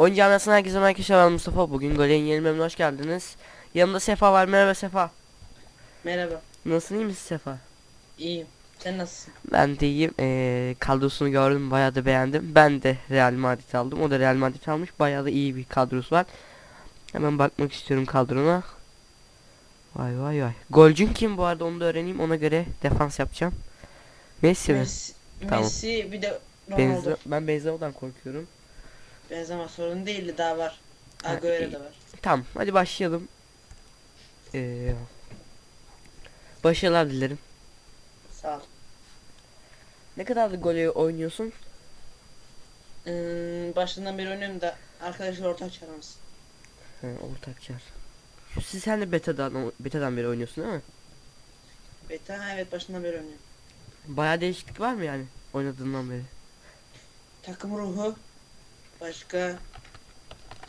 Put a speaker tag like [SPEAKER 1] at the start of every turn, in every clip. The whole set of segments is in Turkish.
[SPEAKER 1] Oyun camiasına herkese merhaba ben Mustafa. Bugün Golden yeni bölümüne hoş geldiniz. Yanımda Sefa var. Merhaba Sefa.
[SPEAKER 2] Merhaba.
[SPEAKER 1] Nasılsın iyi misin Sefa?
[SPEAKER 2] İyiyim. Sen nasılsın?
[SPEAKER 1] Ben de iyiyim. Ee, kadrosunu gördüm. Bayağı da beğendim. Ben de Real Madrid aldım. O da Real Madrid almış. Bayağı da iyi bir kadrosu var. Hemen bakmak istiyorum kadrona. Vay vay vay. Golcün kim bu arada onu da öğreneyim. Ona göre defans yapacağım. Messi mi?
[SPEAKER 2] Messi,
[SPEAKER 1] Tamam.
[SPEAKER 2] Messi bir de Ronaldo.
[SPEAKER 1] Benze ben Benzema'dan korkuyorum.
[SPEAKER 2] Benzema sorun değil daha var. Agüero da var.
[SPEAKER 1] Tamam hadi başlayalım. Ee, başarılar dilerim.
[SPEAKER 2] Sağ ol.
[SPEAKER 1] Ne kadar da gol oynuyorsun?
[SPEAKER 2] Hmm, başından beri oynuyorum da arkadaşlar ortak çağırmamız.
[SPEAKER 1] He, ortakçar. Siz sen de beta'dan beta'dan beri oynuyorsun değil mi?
[SPEAKER 2] Beta evet başından beri oynuyorum.
[SPEAKER 1] Bayağı değişiklik var mı yani oynadığından beri?
[SPEAKER 2] Takım ruhu. Başka.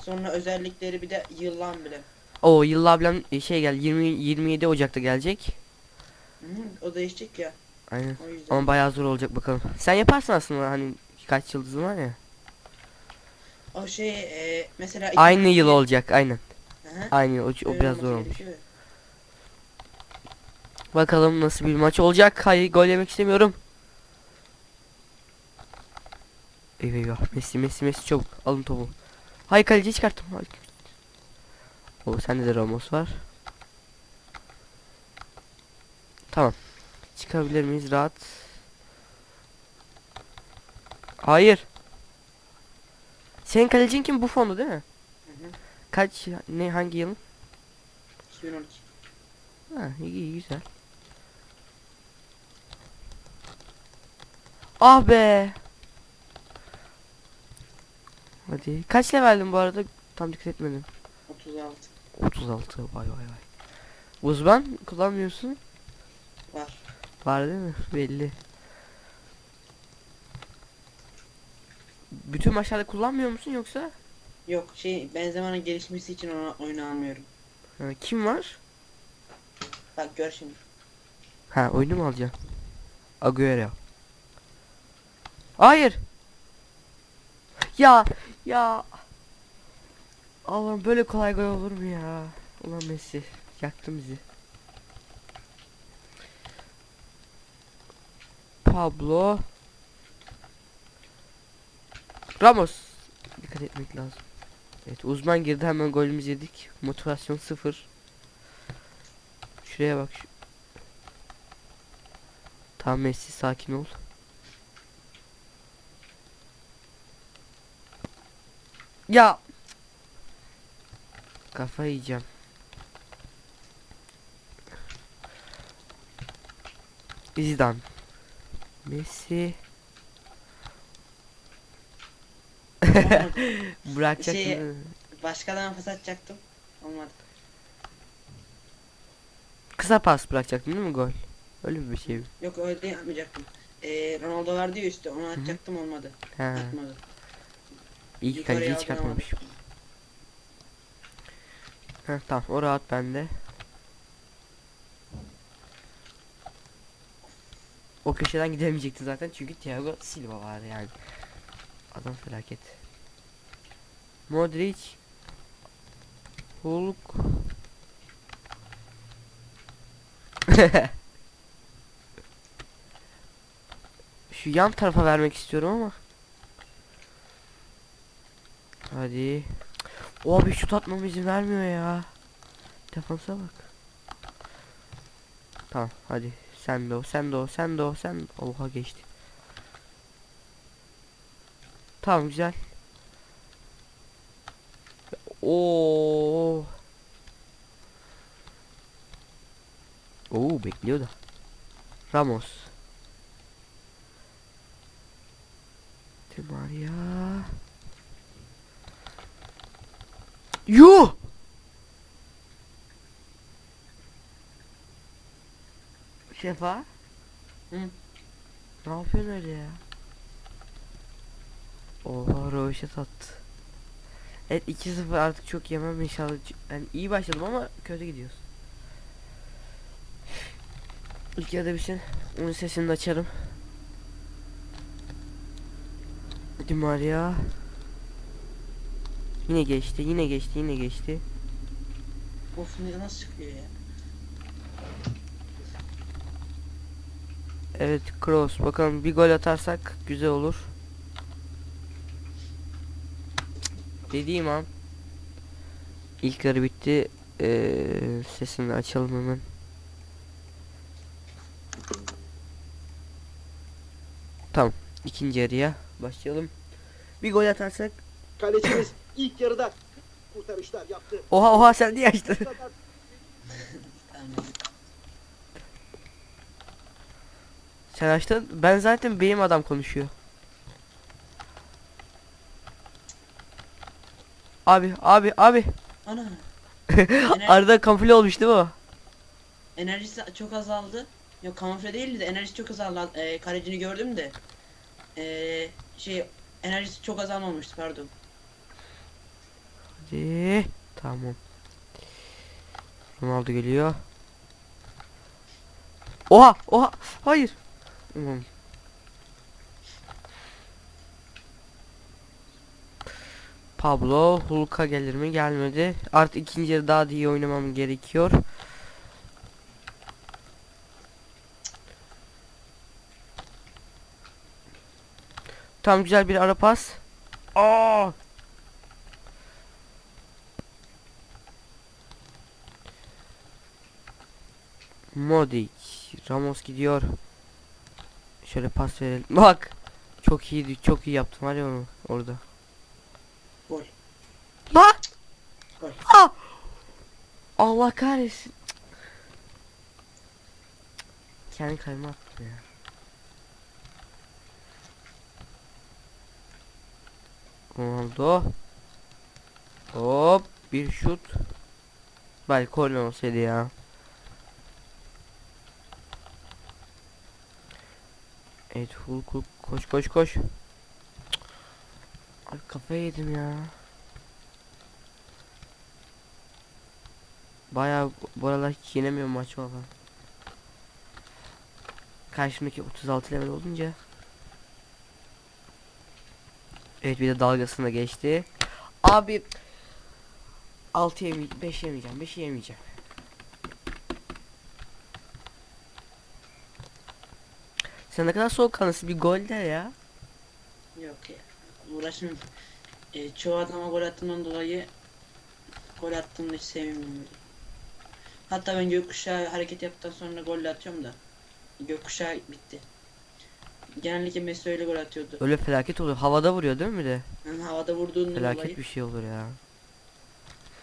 [SPEAKER 2] Sonra özellikleri bir de yılan bile.
[SPEAKER 1] Yıllı ablam e, şey gel 20 27 Ocak'ta gelecek.
[SPEAKER 2] Hı, o değişecek ya.
[SPEAKER 1] Aynen.
[SPEAKER 2] O yüzden.
[SPEAKER 1] Ama bayağı zor olacak bakalım. Sen yaparsın aslında hani kaç yıldızın var ya.
[SPEAKER 2] O şey e, mesela
[SPEAKER 1] Aynı yıl olacak aynen.
[SPEAKER 2] Hı hı.
[SPEAKER 1] Aynı yıl o, o
[SPEAKER 2] Öyle
[SPEAKER 1] biraz zor
[SPEAKER 2] olması
[SPEAKER 1] olmuş. Bakalım nasıl bir maç olacak. Hayır gol yemek istemiyorum. Eyvah. Messi Messi Messi çabuk alın topu. Hay kaleci çıkarttım. O sende de Ramos var. Tamam. Çıkabilir miyiz rahat? Hayır. Senin kalecin kim? Buffon'du değil mi?
[SPEAKER 2] Hı hı.
[SPEAKER 1] Kaç ne hangi yıl?
[SPEAKER 2] 2012.
[SPEAKER 1] Ha iyi, iyi güzel. Ah be. Hadi. Kaç leveldin bu arada? Tam dikkat etmedim.
[SPEAKER 2] 36
[SPEAKER 1] 36. Vay vay vay. Uzman kullanmıyorsun.
[SPEAKER 2] var.
[SPEAKER 1] Var değil mi? Belli. Bütün maçlarda kullanmıyor musun yoksa?
[SPEAKER 2] Yok şey Benzema'nın gelişmesi için ona oyunu almıyorum.
[SPEAKER 1] Ha, kim var?
[SPEAKER 2] Bak gör şimdi.
[SPEAKER 1] Ha oyunu mu alacaksın? Agüero. Hayır. Ya ya. Allah'ım böyle kolay gol olur mu ya? Ulan Messi yaktın bizi. Pablo. Ramos. Dikkat etmek lazım. Evet uzman girdi hemen golümüzü yedik. Motivasyon sıfır. Şuraya bak. Tamam Messi sakin ol. Ya. Kafa yiyeceğim. Zidane. Messi. Bırakacak
[SPEAKER 2] Şey-
[SPEAKER 1] mı?
[SPEAKER 2] Başkadan pas atacaktım. Olmadı.
[SPEAKER 1] Kısa pas bırakacaktın değil mi gol? Öyle bir şey mi?
[SPEAKER 2] Yok öyle yapmayacaktım. Ee, Ronaldo vardı ya üstte onu atacaktım olmadı.
[SPEAKER 1] He.
[SPEAKER 2] Atmadı.
[SPEAKER 1] İyi ki kaleciyi çıkartmamış. Heh, tamam o rahat bende. O köşeden gidemeyecekti zaten çünkü Thiago Silva var yani. Adam felaket. Modric Hulk Şu yan tarafa vermek istiyorum ama Hadi. O abi şut atmama izin vermiyor ya. Defansa bak. Tamam hadi. Sen de o sen de o sen de o sen de Oha geçti. Tamam güzel. Oo. Oo bekliyor da. Ramos. Di Maria. Yuh! Şefa?
[SPEAKER 2] Hı.
[SPEAKER 1] Ne yapıyorsun öyle ya? Oha röveşat attı. Evet 2-0 artık çok yemem inşallah. Yani iyi başladım ama kötü gidiyoruz. İlk yarıda bitsin. Onun sesini de açarım. Di Maria. Yine geçti, yine geçti, yine geçti.
[SPEAKER 2] Of ne nasıl çıkıyor ya?
[SPEAKER 1] Evet, cross. Bakalım bir gol atarsak güzel olur. Dediğim an ilk yarı bitti. Ee, sesini açalım hemen. Tamam. ikinci yarıya başlayalım. Bir gol atarsak.
[SPEAKER 3] Kalecimiz ilk yarıda kurtarışlar yaptı.
[SPEAKER 1] Oha oha sen niye açtın? Sen açtın. Ben zaten benim adam konuşuyor. Abi abi abi.
[SPEAKER 2] Ana.
[SPEAKER 1] Arada kamufle olmuş değil mi o?
[SPEAKER 2] enerjisi çok azaldı. Yok kamufle değildi de enerjisi çok azaldı. Ee, kalecini gördüm de. Ee, şey enerjisi çok azalmamıştı pardon.
[SPEAKER 1] Hadi. Tamam. Ronaldo geliyor. Oha oha hayır. Aman. Pablo Hulk'a gelir mi gelmedi. Artık ikinci yarı daha da iyi oynamam gerekiyor. Tam güzel bir ara pas. Aa! Modric. Ramos gidiyor. Şöyle pas verelim. Bak. Çok iyiydi. Çok iyi yaptım var ya onu orada.
[SPEAKER 2] Gol.
[SPEAKER 1] Ah! Allah kahretsin. Kendi kayma attım ya. Ronaldo. Hop bir şut. Belki olsaydı ya. Evet Hulk Hulk koş koş koş. Ay kafayı yedim ya. Bayağı bu aralar hiç yenemiyorum maç valla. Karşımdaki 36 level olunca. Evet bir de dalgasına geçti. Abi 6 yemey 5 yemeyeceğim 5 yemeyeceğim. Sen ne kadar soğukkanlısın bir gol de ya.
[SPEAKER 2] Yok ya. Uğraşmam. Ee, çoğu adama gol attığımdan dolayı gol attığımda hiç sevmiyorum. Hatta ben gökkuşağı hareket yaptıktan sonra gol atıyorum da gökkuşağı bitti. Genellikle Messi öyle gol atıyordu.
[SPEAKER 1] Öyle felaket oluyor. Havada vuruyor değil mi bir de?
[SPEAKER 2] Yani havada vurduğundan
[SPEAKER 1] Felaket
[SPEAKER 2] dolayı
[SPEAKER 1] bir şey olur ya.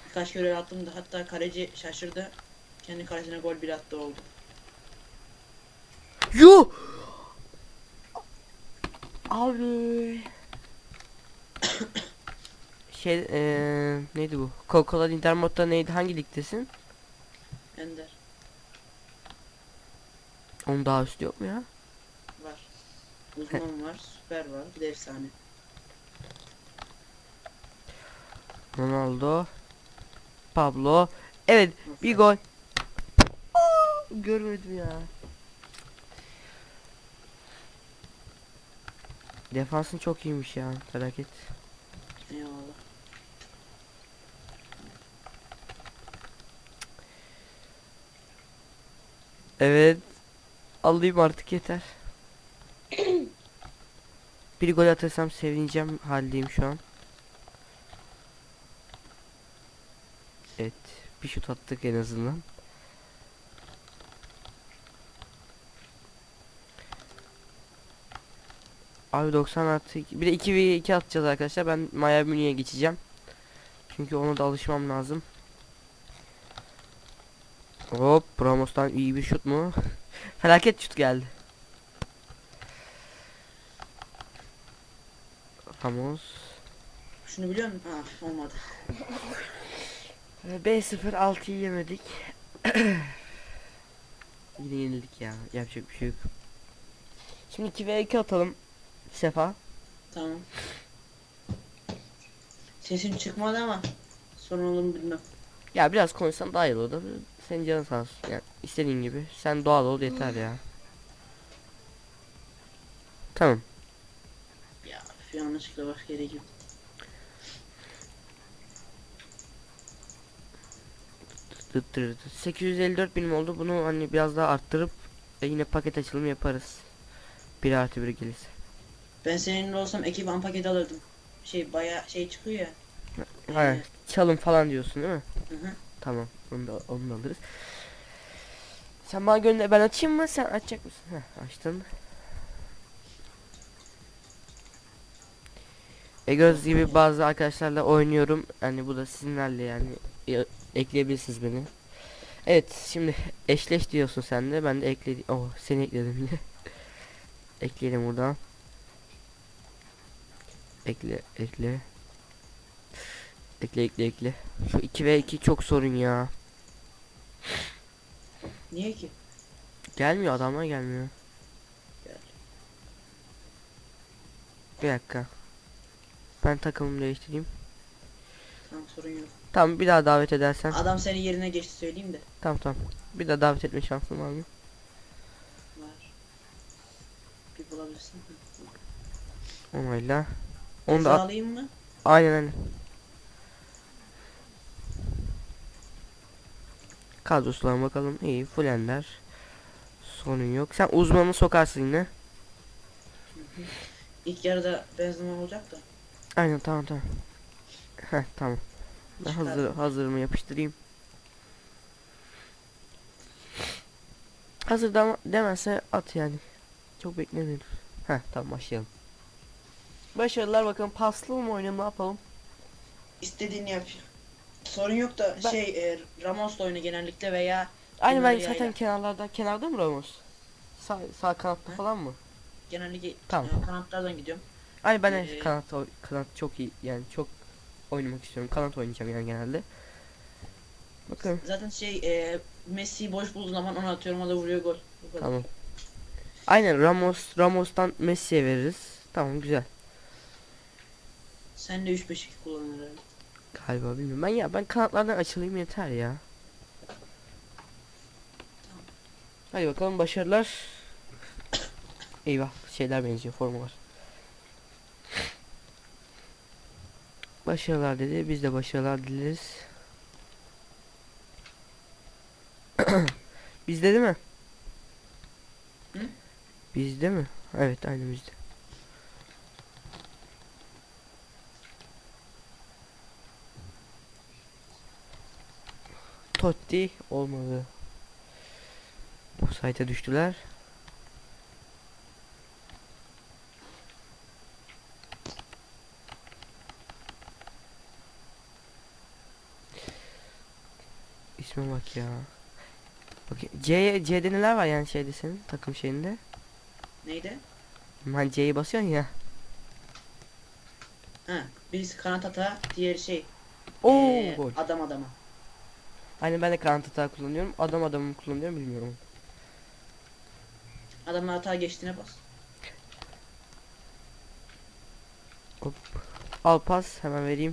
[SPEAKER 2] birkaç kere attım da hatta kaleci şaşırdı. Kendi kalesine gol bir attı oldu.
[SPEAKER 1] Yuh! Abi. şey eee neydi bu? Coca-Cola Intermod'da neydi? Hangi ligdesin?
[SPEAKER 2] Ender
[SPEAKER 1] Onun daha üstü yok mu ya?
[SPEAKER 2] var. Uzman var, süper var, bir de efsane.
[SPEAKER 1] Ronaldo. Pablo. Evet bir gol. Aa, görmedim ya. Defansın çok iyiymiş ya. Felaket.
[SPEAKER 2] Eyvallah.
[SPEAKER 1] Evet. Alayım artık yeter. bir gol atarsam sevineceğim haldeyim şu an. Evet. Bir şut attık en azından. Abi 90 artı Bir de 2 v 2 atacağız arkadaşlar. Ben Maya Münih'e geçeceğim. Çünkü ona da alışmam lazım. Hop Ramos'tan iyi bir şut mu? Felaket şut geldi. Ramos.
[SPEAKER 2] Şunu biliyor musun? Ha olmadı.
[SPEAKER 1] Ee, B0 6'yı yemedik. Yine yenildik ya. Yapacak bir şey yok. Şimdi 2 v 2 atalım. Sefa.
[SPEAKER 2] Tamam. Sesin çıkmadı ama sorun olur mu bilmem.
[SPEAKER 1] Ya biraz konuşsan daha iyi olur da senin canın sağ olsun. Yani istediğin gibi sen doğal ol yeter ya. Tamam.
[SPEAKER 2] Ya yanlışlıkla başka yere
[SPEAKER 1] gittim. 854 binim oldu. Bunu hani biraz daha arttırıp e, yine paket açılımı yaparız. 1 artı 1 gelirse.
[SPEAKER 2] Ben seninle olsam ekipman paketi alırdım. Şey baya şey çıkıyor ya.
[SPEAKER 1] Ha, çalım falan diyorsun değil mi?
[SPEAKER 2] Hı hı.
[SPEAKER 1] Tamam. Onu da, onu da alırız. Sen bana gönder ben açayım mı? Sen açacak mısın? Heh, açtın. E gördüğünüz gibi bazı arkadaşlarla oynuyorum. Yani bu da sizinlerle yani e, ekleyebilirsiniz beni. Evet şimdi eşleş diyorsun sen de ben de ekledim. Oh seni ekledim yine. Ekleyelim buradan. Ekle ekle. Ekle ekle ekle. Şu 2 ve 2 çok sorun ya.
[SPEAKER 2] Niye ki?
[SPEAKER 1] Gelmiyor adamlar gelmiyor.
[SPEAKER 2] Gel.
[SPEAKER 1] Bir dakika. Ben takımımı değiştireyim.
[SPEAKER 2] Tamam sorun yok.
[SPEAKER 1] Tamam bir daha davet edersen.
[SPEAKER 2] Adam senin yerine geçti söyleyeyim de.
[SPEAKER 1] Tamam tamam. Bir daha davet etme şansın var mı?
[SPEAKER 2] Var. Bir bulabilirsin.
[SPEAKER 1] Onayla. Onu da
[SPEAKER 2] alayım mı?
[SPEAKER 1] aynen aynen. Kadrosularına bakalım. İyi full ender. Sorun yok. Sen uzmanı sokarsın yine.
[SPEAKER 2] İlk yarıda benzin olacak da.
[SPEAKER 1] Aynen tamam tamam. Heh tamam. Ben hazır hazırımı yapıştırayım. Hazır da demezse at yani. Çok beklemiyoruz. Heh tamam başlayalım. Başarılar bakalım paslı mı oynayalım ne yapalım?
[SPEAKER 2] İstediğini yap. Sorun yok da
[SPEAKER 1] Ben-
[SPEAKER 2] şey e, Ramos'la oyna genellikle veya
[SPEAKER 1] Aynı ben zaten
[SPEAKER 2] yayla.
[SPEAKER 1] kenarlarda kenarda mı Ramos? Sağ, sağ kanatta falan mı?
[SPEAKER 2] genellikle
[SPEAKER 1] Tamam.
[SPEAKER 2] e, kanatlardan gidiyorum.
[SPEAKER 1] Aynı ben
[SPEAKER 2] Ee,
[SPEAKER 1] kanat kanat çok iyi yani çok oynamak istiyorum. Kanat oynayacağım yani genelde. Bakalım.
[SPEAKER 2] Zaten şey e, Messi'yi boş bulduğu zaman onu atıyorum o da vuruyor gol.
[SPEAKER 1] Tamam. Aynen Ramos Ramos'tan Messi'ye veririz. Tamam güzel.
[SPEAKER 2] Sen de 3-5-2 kullanır herhalde.
[SPEAKER 1] Galiba bilmiyorum. Ben ya ben kanatlardan açılayım yeter ya. Hadi bakalım başarılar. Eyvah şeyler benziyor formalar. Başarılar dedi. Biz de başarılar dileriz. bizde değil mi?
[SPEAKER 2] Hı?
[SPEAKER 1] Bizde mi? Evet aynı bizde. Totti olmadı. Offside'e düştüler. İsme bak ya. Bak C C'de neler var yani şeyde senin takım şeyinde?
[SPEAKER 2] Neydi?
[SPEAKER 1] Hani C'yi basıyorsun ya.
[SPEAKER 2] Ha, birisi kanat ata, diğeri şey.
[SPEAKER 1] Oo
[SPEAKER 2] e,
[SPEAKER 1] gol.
[SPEAKER 2] Adam adama.
[SPEAKER 1] Hani ben de kanat hata kullanıyorum. Adam adamı kullanıyorum bilmiyorum.
[SPEAKER 2] Adamın hata geçtiğine bas.
[SPEAKER 1] Al pas hemen vereyim.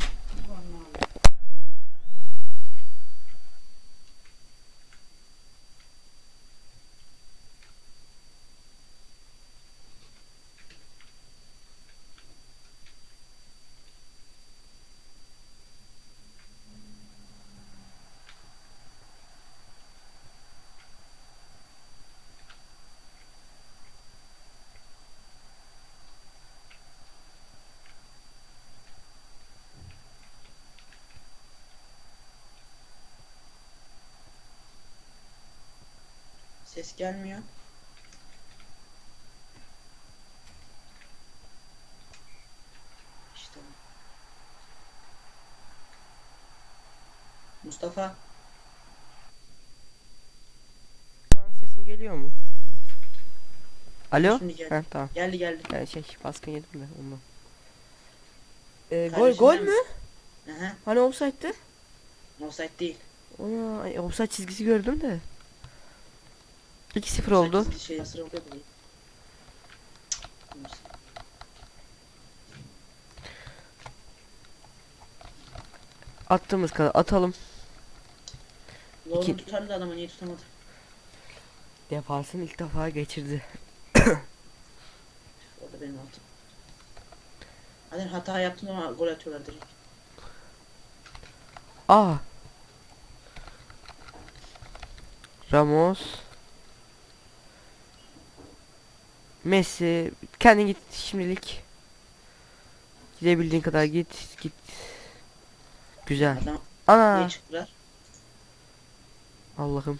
[SPEAKER 2] Ses gelmiyor. İşte. bu. Mustafa.
[SPEAKER 1] Şu an sesim geliyor mu? Alo?
[SPEAKER 2] Şimdi geldi.
[SPEAKER 1] Heh, tamam.
[SPEAKER 2] Geldi geldi.
[SPEAKER 1] Yani şey baskın yedim de ondan. Ee, gol
[SPEAKER 2] Kardeşim
[SPEAKER 1] gol mü?
[SPEAKER 2] Aha.
[SPEAKER 1] Hani offside'di?
[SPEAKER 2] Offside değil.
[SPEAKER 1] Ona offside çizgisi gördüm de. 2-0 oldu.
[SPEAKER 2] Şey.
[SPEAKER 1] Attığımız kadar atalım.
[SPEAKER 2] Lord'un
[SPEAKER 1] İki-
[SPEAKER 2] tutardı da adamı niye tutamadı?
[SPEAKER 1] Defansın ilk defa geçirdi.
[SPEAKER 2] O da benim altım. Zaten hata yaptın ama gol atıyorlar direkt.
[SPEAKER 1] Aa. Ramos. Messi. Kendin git şimdilik. Gidebildiğin kadar git. Git. Güzel.
[SPEAKER 2] Adam
[SPEAKER 1] Ana. Allah'ım.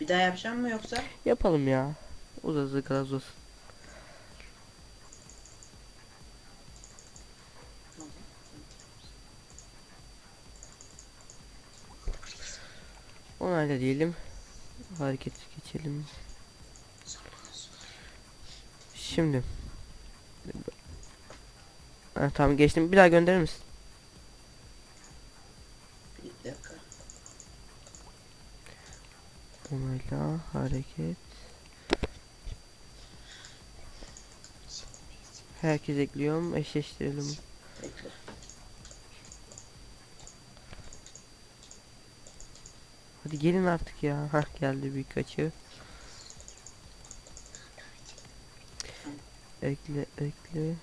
[SPEAKER 2] Bir daha yapacağım mı yoksa?
[SPEAKER 1] Yapalım ya. Uzadığı kadar uzasın. Onayla diyelim. Hareket geçelim. Şimdi. Ha, tamam geçtim. Bir daha gönderir misin?
[SPEAKER 2] Bir dakika.
[SPEAKER 1] Onayla hareket. Herkes ekliyorum. Eşleştirelim. Hadi gelin artık ya. Hah geldi birkaçı. Ekle ekle.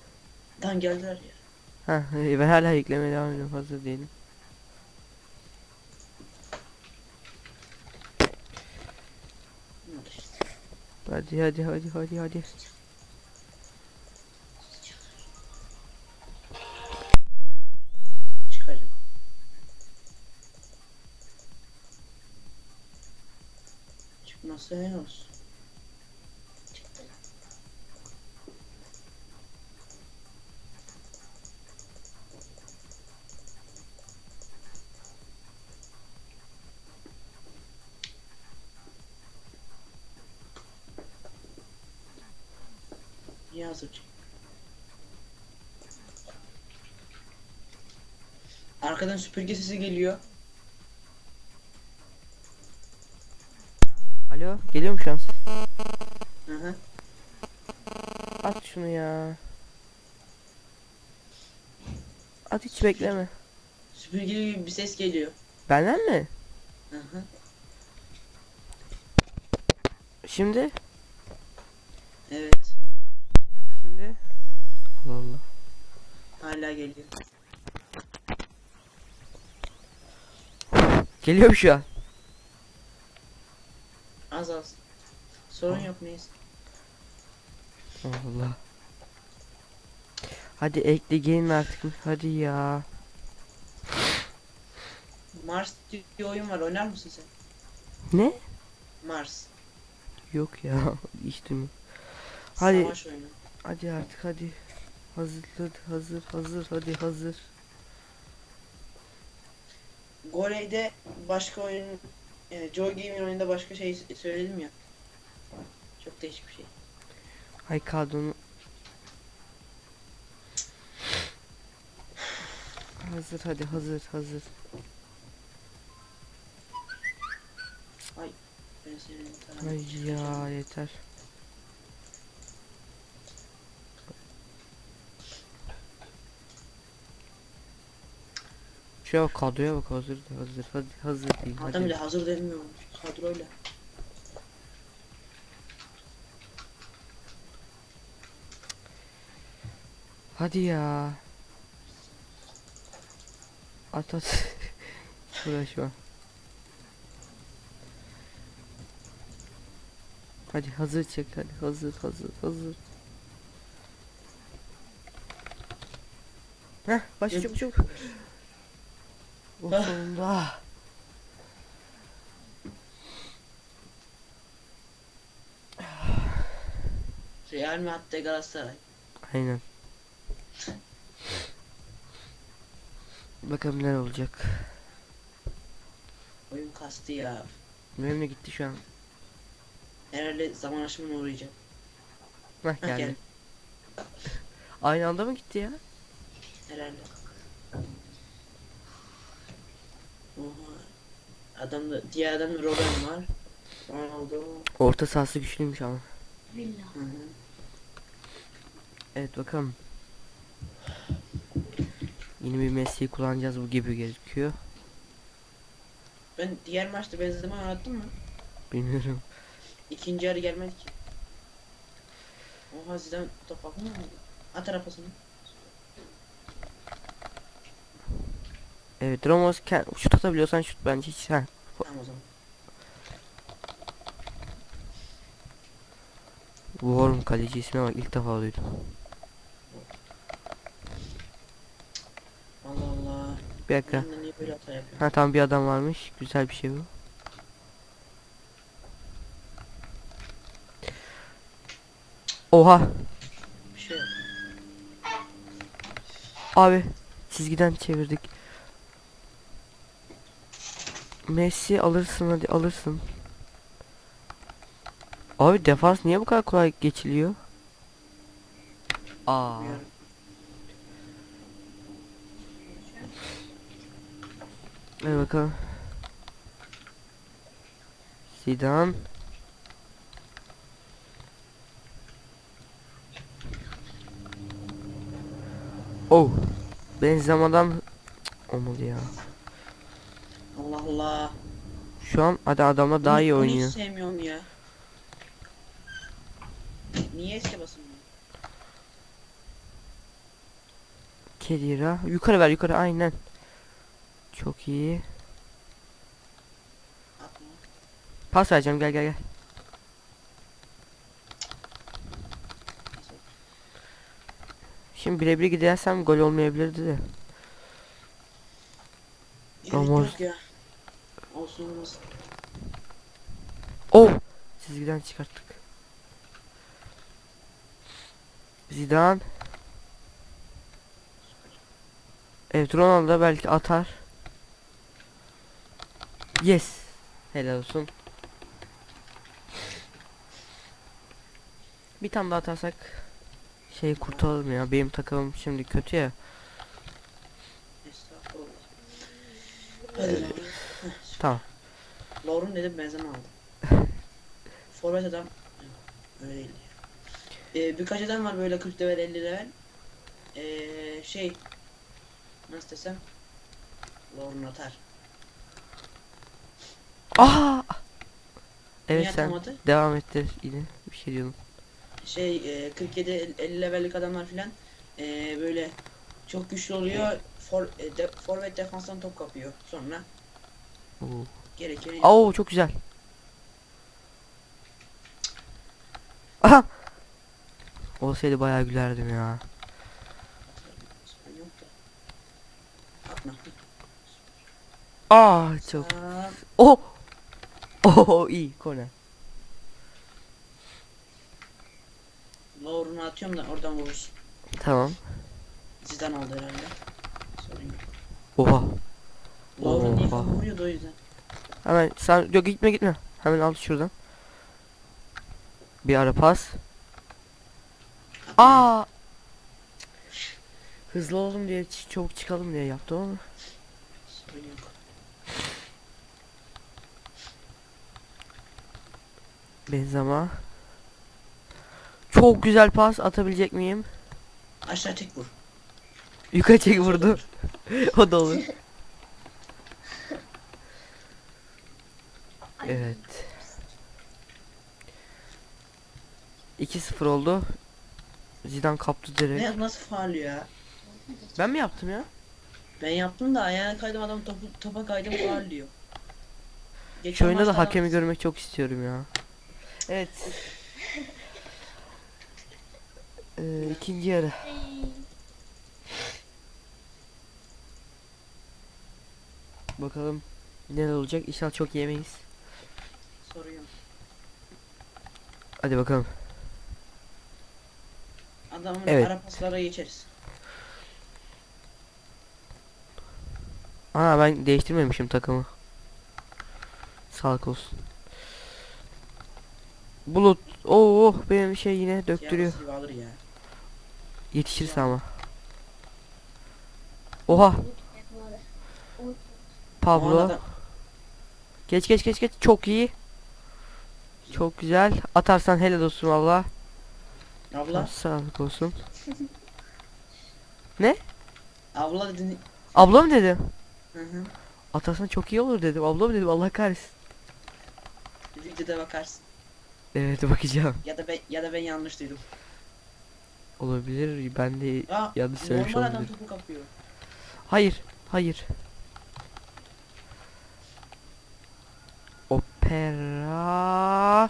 [SPEAKER 2] Tam geldiler ya.
[SPEAKER 1] Ha ben hala eklemeye devam ediyorum. Hazır değilim. Hadi hadi hadi hadi hadi.
[SPEAKER 2] Çıkarım. Çıkmazsa ne olsun? Çık- Arkadan süpürge sesi geliyor.
[SPEAKER 1] Alo geliyor mu şu an?
[SPEAKER 2] Hı hı.
[SPEAKER 1] At şunu ya. At hiç bekleme.
[SPEAKER 2] Süpürge gibi bir ses geliyor.
[SPEAKER 1] Benden mi?
[SPEAKER 2] Hı hı.
[SPEAKER 1] Şimdi?
[SPEAKER 2] Evet.
[SPEAKER 1] Şimdi? Allah Allah.
[SPEAKER 2] Hala geliyor.
[SPEAKER 1] Geliyor şu an?
[SPEAKER 2] Az az. Sorun yok neyse.
[SPEAKER 1] Allah. Hadi ekle gelin artık. Hadi ya.
[SPEAKER 2] Mars diye oyun var oynar mısın sen?
[SPEAKER 1] Ne?
[SPEAKER 2] Mars.
[SPEAKER 1] Yok ya. İşte mi? Hadi. Hadi artık hadi. Hazır hazır hazır hadi hazır.
[SPEAKER 2] Gore'de başka oyun e, Joy Game'in oyununda başka şey söyledim ya. Çok değişik bir şey.
[SPEAKER 1] Ay kadronu. Hazır hadi hazır hazır. Ay
[SPEAKER 2] çıkacağım.
[SPEAKER 1] ya yeter. Şuraya bak kadroya bak hazır hazır hadi hazır değil
[SPEAKER 2] Adam bile hazır denmiyormuş kadroyla.
[SPEAKER 1] Hadi ya. At at. Uğraşma. Hadi hazır çek hadi hazır hazır hazır. Heh başla çabuk çabuk. O
[SPEAKER 2] Ah.
[SPEAKER 1] sonunda.
[SPEAKER 2] Real hatta Galatasaray?
[SPEAKER 1] Aynen. Bakalım ne olacak.
[SPEAKER 2] Oyun kastı ya.
[SPEAKER 1] Benim de gitti şu an.
[SPEAKER 2] Herhalde zaman aşımına uğrayacak.
[SPEAKER 1] Heh geldi. Aynı anda mı gitti ya?
[SPEAKER 2] Herhalde. Oha. Adamda diğer adamda Robben var. Ronaldo.
[SPEAKER 1] Orta sahası güçlüymüş ama.
[SPEAKER 2] Hı hı.
[SPEAKER 1] Evet bakalım. Yeni bir Messi'yi kullanacağız bu gibi gözüküyor.
[SPEAKER 2] Ben diğer maçta Benzema oynattım mı?
[SPEAKER 1] Bilmiyorum.
[SPEAKER 2] İkinci yarı gelmedi ki. Oha Zidane top mı aldı? At arabasını.
[SPEAKER 1] Evet Ramos şut atabiliyorsan şut bence hiç ha
[SPEAKER 2] o zaman.
[SPEAKER 1] Worm kaleci ismi bak ilk defa duydum.
[SPEAKER 2] Allah Allah.
[SPEAKER 1] Bir dakika. Ha tam bir adam varmış. Güzel bir şey bu. Oha.
[SPEAKER 2] Şey.
[SPEAKER 1] Abi çizgiden çevirdik. Messi alırsın hadi alırsın. Abi defans niye bu kadar kolay geçiliyor? Aa. Hadi bakalım. Zidane. Oh. Benzema'dan olmadı ya.
[SPEAKER 2] Allah Allah.
[SPEAKER 1] Şu an hadi adamla daha
[SPEAKER 2] Bunu-
[SPEAKER 1] iyi
[SPEAKER 2] bunu
[SPEAKER 1] oynuyor.
[SPEAKER 2] Hiç sevmiyorum ya. Niye eski basılmıyor?
[SPEAKER 1] Kedira. Yukarı ver yukarı aynen. Çok iyi.
[SPEAKER 2] Atma.
[SPEAKER 1] Pas vereceğim gel gel gel. Şimdi birebir gidersem gol olmayabilirdi de.
[SPEAKER 2] Gerek
[SPEAKER 1] Ama-
[SPEAKER 2] yok ya. Olsun olmaz.
[SPEAKER 1] Oh! Çizgiden çıkarttık. Zidane. Evet Ronaldo da belki atar. Yes. Helal olsun. Bir tane daha atarsak şey kurtulalım ya. Benim takımım şimdi kötü ya.
[SPEAKER 2] Estağfurullah. Hadi lan.
[SPEAKER 1] Tamam.
[SPEAKER 2] Lauren dedim benzeme aldım. Forvet adam öyle değil. Ee, birkaç adam var böyle 40 level 50 level. Ee, şey nasıl desem Lauren atar.
[SPEAKER 1] Aa! Evet
[SPEAKER 2] Niye
[SPEAKER 1] sen
[SPEAKER 2] atamadı?
[SPEAKER 1] devam ettir yine bir şey diyordum.
[SPEAKER 2] Şey e, 47 50 levellik adamlar filan e, böyle çok güçlü oluyor. For, e, de, forvet defanstan top kapıyor. Sonra. Gerekeni
[SPEAKER 1] Oo çok güzel. Aha! Olsaydı bayağı gülerdim ya. Aa çok.
[SPEAKER 2] Aa,
[SPEAKER 1] Oh! Oh iyi korner.
[SPEAKER 2] Lauren'u atıyorum da oradan vurursun.
[SPEAKER 1] Tamam.
[SPEAKER 2] Zidane aldı herhalde. Sorun yok.
[SPEAKER 1] Oha. Oha.
[SPEAKER 2] kafa vuruyordu o yüzden.
[SPEAKER 1] Hemen sen yok gitme gitme. Hemen al şuradan. Bir ara pas. Aa! Hızlı olalım diye ç- çabuk çıkalım diye yaptım ama.
[SPEAKER 2] Sorun yok.
[SPEAKER 1] Benzema. Çok güzel pas atabilecek miyim?
[SPEAKER 2] Aşağı tek vur.
[SPEAKER 1] Yukarı çek vurdu. o da olur. Evet. 2-0 oldu. Zidane kaptı direkt.
[SPEAKER 2] Ne nasıl faul ya?
[SPEAKER 1] Ben mi yaptım ya?
[SPEAKER 2] Ben yaptım da ayağına kaydım adam topu, topa kaydım faul diyor.
[SPEAKER 1] Şu
[SPEAKER 2] Geçen
[SPEAKER 1] oyunda da
[SPEAKER 2] maçta
[SPEAKER 1] hakemi görmek çok istiyorum ya. Evet. Ee, ikinci yarı. Bakalım neler olacak. İnşallah çok yemeyiz.
[SPEAKER 2] Sorun yok.
[SPEAKER 1] Hadi bakalım.
[SPEAKER 2] Adamın
[SPEAKER 1] Evet.
[SPEAKER 2] ara paslara geçeriz.
[SPEAKER 1] Aa ben değiştirmemişim takımı. Sağlık olsun. Bulut. Oo oh, benim şey yine döktürüyor.
[SPEAKER 2] Ya.
[SPEAKER 1] Yetişirse ama. Oha Pablo. Geç geç geç geç. Çok iyi. Çok güzel. Atarsan helal olsun valla.
[SPEAKER 2] Abla,
[SPEAKER 1] Sağlık olsun.
[SPEAKER 2] abla dedin.
[SPEAKER 1] Abla mı dedim?
[SPEAKER 2] Hı hı.
[SPEAKER 1] Atarsan çok iyi olur dedim. Abla mı dedim? Allah kahretsin.
[SPEAKER 2] Videoda bakarsın.
[SPEAKER 1] Evet bakacağım.
[SPEAKER 2] Ya da ben ya da ben yanlış duydum.
[SPEAKER 1] Olabilir. Ben de
[SPEAKER 2] Aa,
[SPEAKER 1] yanlış söylemiş
[SPEAKER 2] normal adam
[SPEAKER 1] olabilirim.
[SPEAKER 2] topu kapıyor.
[SPEAKER 1] Hayır. Hayır. Opera. Ya.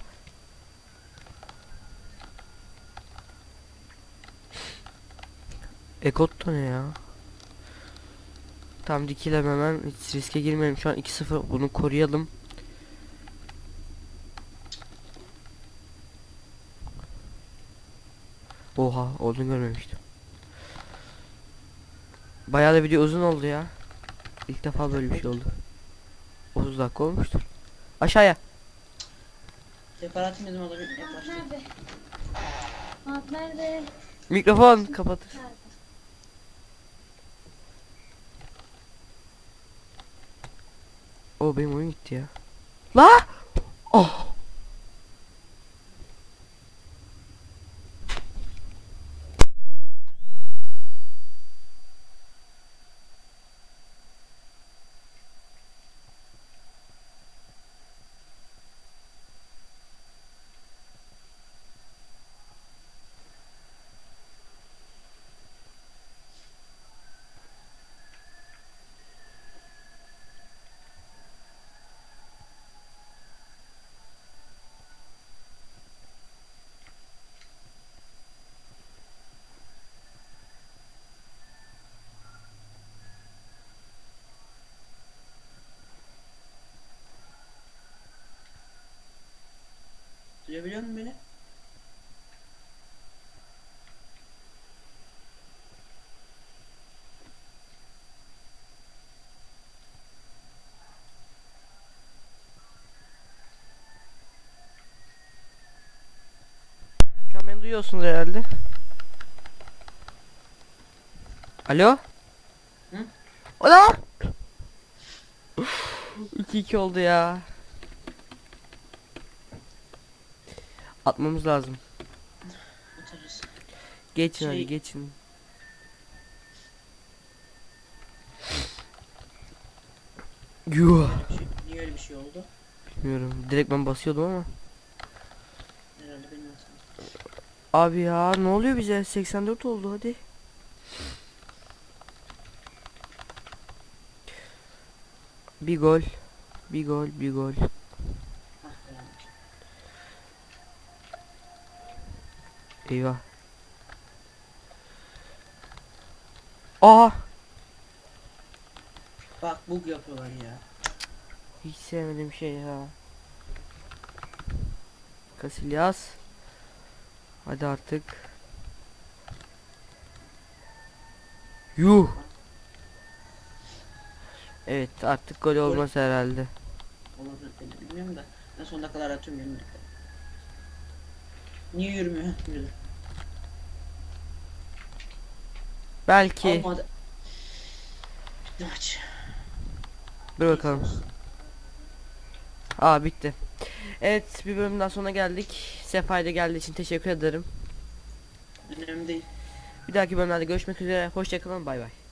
[SPEAKER 1] Ekot ne ya? Tam dikilem hemen hiç riske girmeyelim. Şu an 2-0 bunu koruyalım. Oha olduğunu görmemiştim. Bayağı da video uzun oldu ya. İlk defa böyle bir şey oldu. 30 dakika olmuştur. Aşağıya.
[SPEAKER 2] Adamı ilk
[SPEAKER 4] Mahmut nerede? Mahmut nerede?
[SPEAKER 1] Mikrofon kapatır. O benim oyun gitti ya. La! Oh!
[SPEAKER 2] Duyabiliyor musun beni?
[SPEAKER 1] Şu an beni duyuyorsunuz herhalde. Alo?
[SPEAKER 2] Hı?
[SPEAKER 1] Ola! 2-2 oldu ya. Atmamız lazım.
[SPEAKER 2] Atarız.
[SPEAKER 1] Geçin hadi
[SPEAKER 2] Şey-
[SPEAKER 1] geçin. Yuh.
[SPEAKER 2] Şey, niye öyle bir şey oldu?
[SPEAKER 1] Bilmiyorum. Direkt ben basıyordum ama.
[SPEAKER 2] Herhalde benim hatam.
[SPEAKER 1] Abi ya ne oluyor bize? 84 oldu hadi. Bir gol. Bir gol, bir gol. Eyvah. Aa!
[SPEAKER 2] Bak bug yapıyorlar ya.
[SPEAKER 1] Hiç sevmediğim şey ya. Casillas. Hadi artık. Yuh. Evet artık gol olmaz herhalde.
[SPEAKER 2] Tabii, bilmiyorum da. Ben sonuna kadar atıyorum ederim. Niye yürümüyor? Yürüdü.
[SPEAKER 1] Belki.
[SPEAKER 2] Olmadı. Maç.
[SPEAKER 1] Dur bakalım. Aa bitti. Evet bir bölümden sonra geldik. Sefa'yla geldiği için teşekkür ederim.
[SPEAKER 2] Önemli değil.
[SPEAKER 1] Bir dahaki bölümlerde görüşmek üzere. Hoşçakalın bay bay.